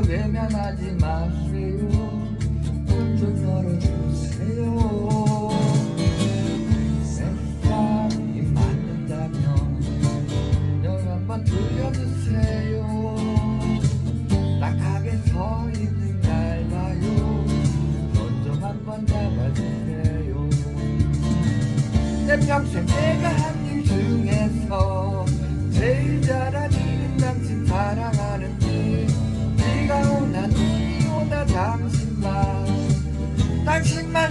외면하지 마세요. 문 좀 열어주세요. 세상이 맞는다면 열 한번 들려주세요. 딱하게 서 있는 날 봐요. 손좀 한번 잡아주세요. 내 평생 내가 한 일 중에서 제일 잘한 일은 당신 사랑 당신만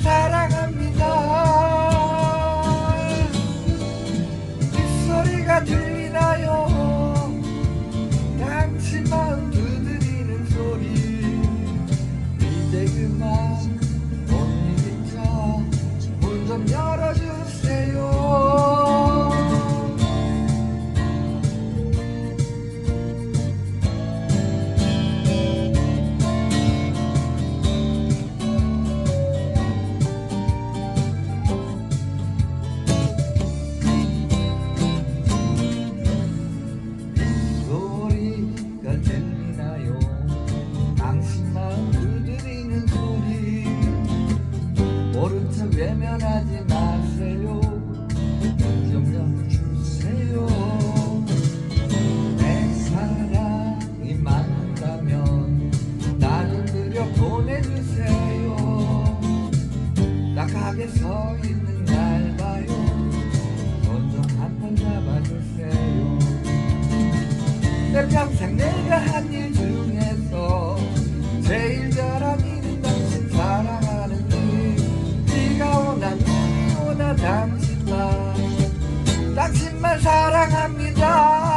외면하지 마세요. 좀 열어주세요. 내 사랑이 많다면 나좀 들여 보내주세요. 딱하게 서 있는 날 봐요. 손좀한번 잡아주세요. 내 평생 내가 한일 당신만 사랑합니다